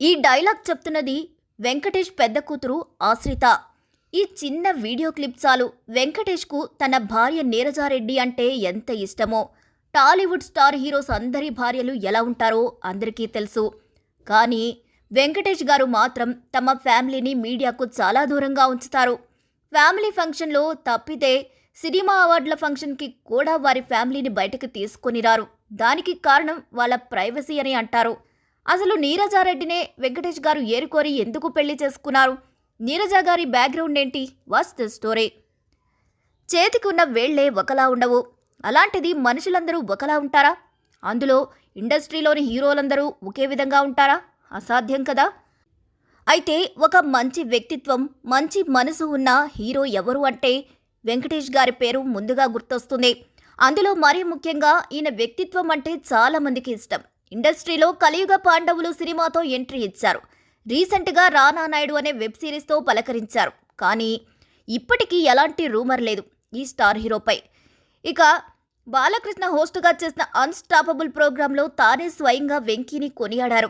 ఈ డైలాగ్ చెప్తున్నది వెంకటేష్ పెద్ద కూతురు ఆశ్రిత. ఈ చిన్న వీడియో క్లిప్ చాలు. వెంకటేష్కు తన భార్య నీరజారెడ్డి అంటే ఎంత ఇష్టమో. టాలీవుడ్ స్టార్ హీరోస్ అందరి భార్యలు ఎలా ఉంటారో అందరికీ తెలుసు. కానీ వెంకటేష్ గారు మాత్రం తమ ఫ్యామిలీని మీడియాకు చాలా దూరంగా ఉంచుతారు. ఫ్యామిలీ ఫంక్షన్లో తప్పితే సినిమా అవార్డుల ఫంక్షన్కి కూడా వారి ఫ్యామిలీని బయటకు తీసుకొని రారు దానికి కారణం వాళ్ళ ప్రైవసీ అని అంటారు. అసలు నీరజారెడ్డినే వెంకటేష్ గారు ఏరుకోరి ఎందుకు పెళ్ళి చేసుకున్నారు? నీరజ గారి బ్యాక్గ్రౌండ్ ఏంటి? What's the story. చేతికి ఉన్న వేళ్ళే ఒకలా ఉండవు. అలాంటిది మనుషులందరూ ఒకలా ఉంటారా? అందులో ఇండస్ట్రీలోని హీరోలందరూ ఒకే విధంగా ఉంటారా? అసాధ్యం కదా. అయితే ఒక మంచి వ్యక్తిత్వం మంచి మనసు ఉన్న హీరో ఎవరు అంటే వెంకటేష్ గారి పేరు ముందుగా గుర్తొస్తుంది. అందులో మరీ ముఖ్యంగా ఈయన వ్యక్తిత్వం అంటే చాలామందికి ఇష్టం. ఇండస్ట్రీలో కలియుగ పాండవులు సినిమాతో ఎంట్రీ ఇచ్చారు. రీసెంట్గా రానా నాయుడు అనే వెబ్ సిరీస్తో పలకరించారు. కానీ ఇప్పటికీ ఎలాంటి రూమర్ లేదు ఈ స్టార్ హీరోపై. ఇక బాలకృష్ణ హోస్టుగా చేసిన అన్స్టాపబుల్ ప్రోగ్రాంలో తానే స్వయంగా వెంకీని కొనియాడారు.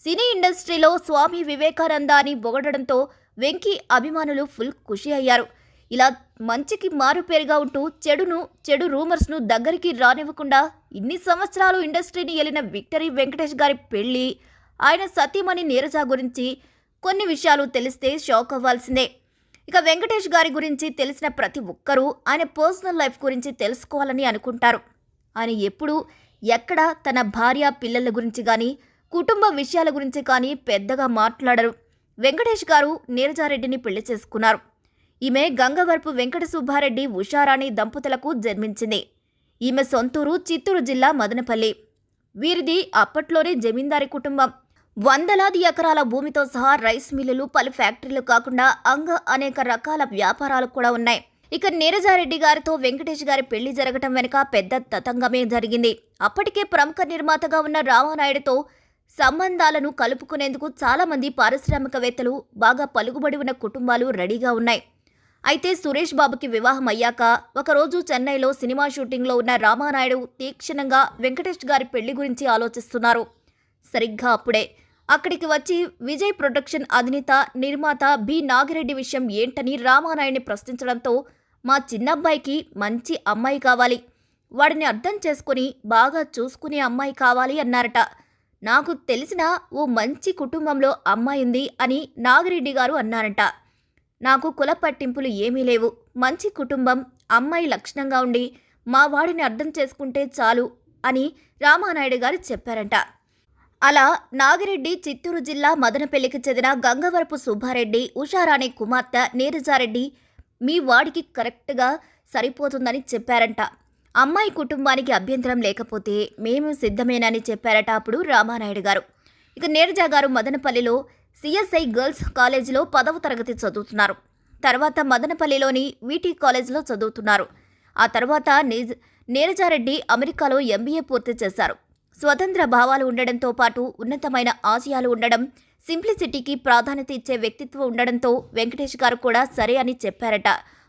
సినీ ఇండస్ట్రీలో స్వామి వివేకానంద అని బొగడడంతో వెంకీ అభిమానులు ఫుల్ ఖుషి అయ్యారు. ఇలా మంచికి మారుపేరుగా ఉంటూ చెడును చెడు రూమర్స్ను దగ్గరికి రానివ్వకుండా ఇన్ని సంవత్సరాలు ఇండస్ట్రీని ఏలిన విక్టరీ వెంకటేష్ గారి పెళ్ళి ఆయన సతీమణి నీరజ గురించి కొన్ని విషయాలు తెలిస్తే షాక్ అవ్వాల్సిందే. ఇక వెంకటేష్ గారి గురించి తెలిసిన ప్రతి ఒక్కరూ ఆయన పర్సనల్ లైఫ్ గురించి తెలుసుకోవాలని అనుకుంటారు. ఆయన ఎప్పుడూ ఎక్కడ తన భార్య పిల్లల గురించి కానీ కుటుంబ విషయాల గురించి కానీ పెద్దగా మాట్లాడరు. వెంకటేష్ గారు నీరజారెడ్డిని పెళ్ళి చేసుకున్నారు. ఈమె గంగవరపు వెంకట సుబ్బారెడ్డి ఉషారాణి దంపతులకు జన్మించింది. ఈమె సొంతూరు చిత్తూరు జిల్లా మదనపల్లి. వీరిది అప్పట్లోనే జమీందారి కుటుంబం. వందలాది ఎకరాల భూమితో సహా రైస్ మిల్లులు పలు ఫ్యాక్టరీలు కాకుండా అంగ అనేక రకాల వ్యాపారాలు కూడా ఉన్నాయి. ఇక నీరజారెడ్డి గారితో వెంకటేష్ గారి పెళ్ళి జరగటం వెనుక పెద్ద తతంగమే జరిగింది. అప్పటికే ప్రముఖ నిర్మాతగా ఉన్న రామానాయుడుతో సంబంధాలను కలుపుకునేందుకు చాలామంది పారిశ్రామికవేత్తలు బాగా పలుకుబడి ఉన్న కుటుంబాలు రెడీగా ఉన్నాయి. అయితే సురేష్ బాబుకి వివాహం అయ్యాక ఒకరోజు చెన్నైలో సినిమా షూటింగ్లో ఉన్న రామానాయుడు తీక్షణంగా వెంకటేష్ గారి పెళ్ళి గురించి ఆలోచిస్తున్నారు. సరిగ్గా అప్పుడే అక్కడికి వచ్చి విజయ్ ప్రొడక్షన్ అధినేత నిర్మాత బి. నాగిరెడ్డి విషయం ఏంటని రామానాయుడిని ప్రశ్నించడంతో మా చిన్నబ్బాయికి మంచి అమ్మాయి కావాలి. వాడిని అర్థం చేసుకుని బాగా చూసుకునే అమ్మాయి కావాలి అన్నారట. నాకు తెలిసిన ఓ మంచి కుటుంబంలో అమ్మాయి ఉంది అని నాగిరెడ్డి గారు అన్నారట. నాకు కుల పట్టింపులు ఏమీ లేవు. మంచి కుటుంబం అమ్మాయి లక్షణంగా ఉండి మా వాడిని అర్థం చేసుకుంటే చాలు అని రామానాయుడు గారు చెప్పారంట. అలా నాగిరెడ్డి చిత్తూరు జిల్లా మదనపల్లికి చెందిన గంగవరపు సుబ్బారెడ్డి ఉషారాణి కుమార్తె నీరజారెడ్డి మీ వాడికి కరెక్ట్గా సరిపోతుందని చెప్పారంట. అమ్మాయి కుటుంబానికి అభ్యంతరం లేకపోతే మేము సిద్ధమేనని చెప్పారట అప్పుడు రామానాయుడు గారు. ఇక నీరజ గారు మదనపల్లిలో సిఎస్ఐ గర్ల్స్ కాలేజీలో పదవ తరగతి చదువుతున్నారు. తర్వాత మదనపల్లిలోని వీటీ కాలేజీలో చదువుతున్నారు. ఆ తర్వాత నిజ్ నీరజారెడ్డి అమెరికాలో ఎంబీఏ పూర్తి చేశారు. స్వతంత్ర భావాలు ఉండడంతో పాటు ఉన్నతమైన ఆశయాలు ఉండడం సింప్లిసిటీకి ప్రాధాన్యత ఇచ్చే వ్యక్తిత్వం ఉండడంతో వెంకటేష్ గారు కూడా సరే అని చెప్పారట.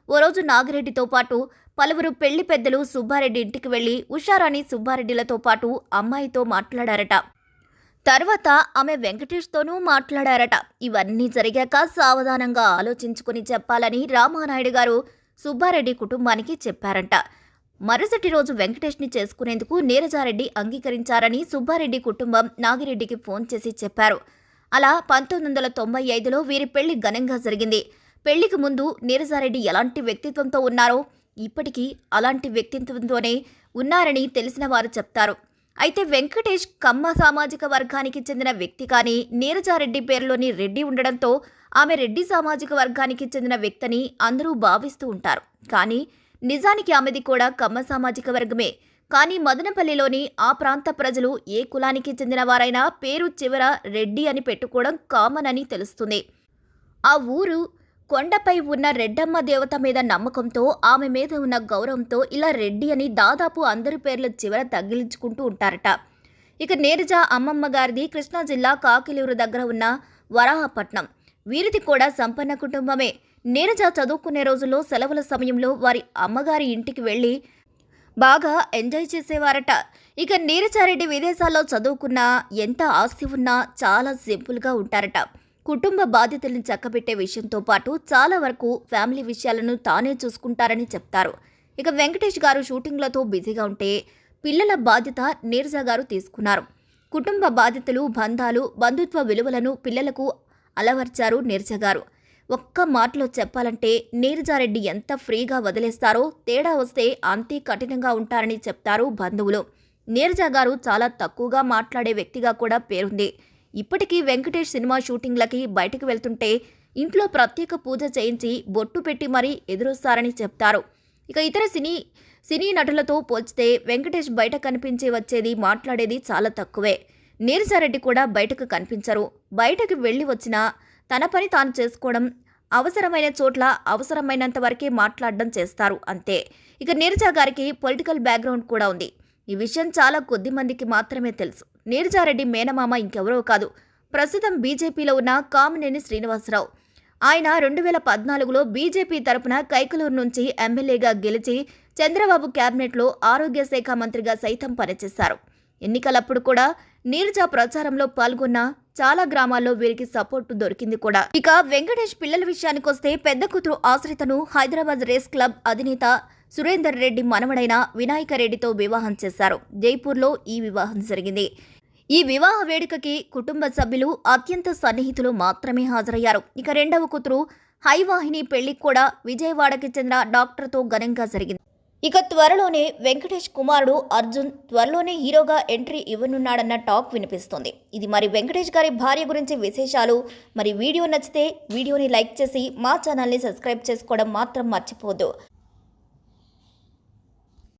ఓ రోజు నాగిరెడ్డితో పాటు పలువురు పెళ్ళి పెద్దలు సుబ్బారెడ్డి ఇంటికి వెళ్ళి ఉషారాణి సుబ్బారెడ్డిలతో పాటు అమ్మాయితో మాట్లాడారట. తర్వాత ఆమె వెంకటేష్తోనూ మాట్లాడారట. ఇవన్నీ జరిగాక సావధానంగా ఆలోచించుకుని చెప్పాలని రామానాయుడు గారు సుబ్బారెడ్డి కుటుంబానికి చెప్పారంట. మరుసటి రోజు వెంకటేష్ని చేసుకునేందుకు నీరజారెడ్డి అంగీకరించారని సుబ్బారెడ్డి కుటుంబం నాగిరెడ్డికి ఫోన్ చేసి చెప్పారు. అలా పంతొమ్మిది వందల తొంభై ఐదులో వీరి పెళ్ళి ఘనంగా జరిగింది. పెళ్ళికి ముందు నీరజారెడ్డి ఎలాంటి వ్యక్తిత్వంతో ఉన్నారో ఇప్పటికీ అలాంటి వ్యక్తిత్వంతోనే ఉన్నారని తెలిసిన వారు చెప్తారు. అయితే వెంకటేష్ కమ్మ సామాజిక వర్గానికి చెందిన వ్యక్తి కానీ నీరజారెడ్డి పేరులోని రెడ్డి ఉండడంతో ఆమె రెడ్డి సామాజిక వర్గానికి చెందిన వ్యక్తిని అందరూ భావిస్తూ ఉంటారు. కానీ నిజానికి ఆమెది కూడా కమ్మ సామాజిక వర్గమే. కానీ మదనపల్లిలోని ఆ ప్రాంత ప్రజలు ఏ కులానికి చెందిన వారైనా పేరు చివర రెడ్డి అని పెట్టుకోవడం కామన్ అని తెలుస్తుంది. ఆ ఊరు కొండపై ఉన్న రెడ్డమ్మ దేవత మీద నమ్మకంతో ఆమె మీద ఉన్న గౌరవంతో ఇలా రెడ్డి అని దాదాపు అందరి పేర్ల చివర తగిలించుకుంటూ ఉంటారట. ఇక నీరజ అమ్మమ్మ గారిది కృష్ణా జిల్లా కాకిలూరు దగ్గర ఉన్న వరాహపట్నం. వీరిది కూడా సంపన్న కుటుంబమే. నీరజ చదువుకునే రోజుల్లో సెలవుల సమయంలో వారి అమ్మగారి ఇంటికి వెళ్ళి బాగా ఎంజాయ్ చేసేవారట. ఇక నీరజారెడ్డి విదేశాల్లో చదువుకున్నా ఎంత ఆస్తి ఉన్నా చాలా సింపుల్గా ఉంటారట. కుటుంబ బాధ్యతలను చక్కబెట్టే విషయంతో పాటు చాలా వరకు ఫ్యామిలీ విషయాలను తానే చూసుకుంటారని చెప్తారు. ఇక వెంకటేష్ గారు షూటింగ్లతో బిజీగా ఉంటే పిల్లల బాధ్యత నీర్జా గారు తీసుకున్నారు. కుటుంబ బాధ్యతలు బంధాలు బంధుత్వ విలువలను పిల్లలకు అలవర్చారు నీర్జా గారు. ఒక్క మాటలో చెప్పాలంటే నీరజారెడ్డి ఎంత ఫ్రీగా వదిలేస్తారో తేడా వస్తే అంతే కఠినంగా ఉంటారని చెప్తారు బంధువులు. నీరజా గారు చాలా తక్కువగా మాట్లాడే వ్యక్తిగా కూడా పేరుంది. ఇప్పటికీ వెంకటేష్ సినిమా షూటింగ్లకి బయటకు వెళ్తుంటే ఇంట్లో ప్రత్యేక పూజ చేయించి బొట్టు పెట్టి మరీ ఎదురొస్తారని చెప్తారు. ఇక ఇతర సినీ సినీ నటులతో పోల్చితే వెంకటేష్ బయట కనిపించి వచ్చేది మాట్లాడేది చాలా తక్కువే. నీరసారెడ్డి కూడా బయటకు కనిపించరు. బయటకు వెళ్ళి వచ్చినా తన పని తాను చేసుకోవడం అవసరమైన చోట్ల అవసరమైనంత వరకే మాట్లాడడం చేస్తారు అంతే. ఇక నీరజా గారికి పొలిటికల్ బ్యాక్గ్రౌండ్ కూడా ఉంది. ఈ విషయం చాలా కొద్ది మందికి మాత్రమే తెలుసు. నీరజారెడ్డి మేనమామ ఇంకెవరో కాదు. ప్రస్తుతం బీజేపీలో ఉన్న కామినేని శ్రీనివాసరావు. ఆయన రెండు వేల పద్నాలుగులో బీజేపీ తరపున కైకలూరు నుంచి ఎమ్మెల్యేగా గెలిచి చంద్రబాబు క్యాబినెట్లో ఆరోగ్య శాఖ మంత్రిగా సైతం పనిచేశారు. ఎన్నికలప్పుడు కూడా నీరజ ప్రచారంలో పాల్గొన్న చాలా గ్రామాల్లో వీరికి సపోర్టు దొరికింది కూడా. ఇక వెంకటేష్ పిల్లల విషయానికొస్తే పెద్ద కూతురు ఆశ్రితను హైదరాబాద్ రేస్ క్లబ్ అధినేత సురేందర్ రెడ్డి మనవడైన వినాయక రెడ్డితో వివాహం చేశారు. జైపూర్లో ఈ వివాహం జరిగింది. ఈ వివాహ వేడుకకి కుటుంబ సభ్యులు అత్యంత సన్నిహితులు మాత్రమే హాజరయ్యారు. ఇక రెండవ కూతురు హైవాహిని పెళ్ళి కూడా విజయవాడకి చెందిన డాక్టర్తో ఘనంగా జరిగింది. ఇక త్వరలోనే వెంకటేష్ కుమారుడు అర్జున్ త్వరలోనే హీరోగా ఎంట్రీ ఇవ్వనున్నాడన్న టాక్ వినిపిస్తుంది. ఇది మరి వెంకటేష్ గారి భార్య గురించి విశేషాలు. మరి వీడియో నచ్చితే వీడియోని లైక్ చేసి మా ఛానల్ని సబ్స్క్రైబ్ చేసుకోవడం మాత్రం మర్చిపోవద్దు.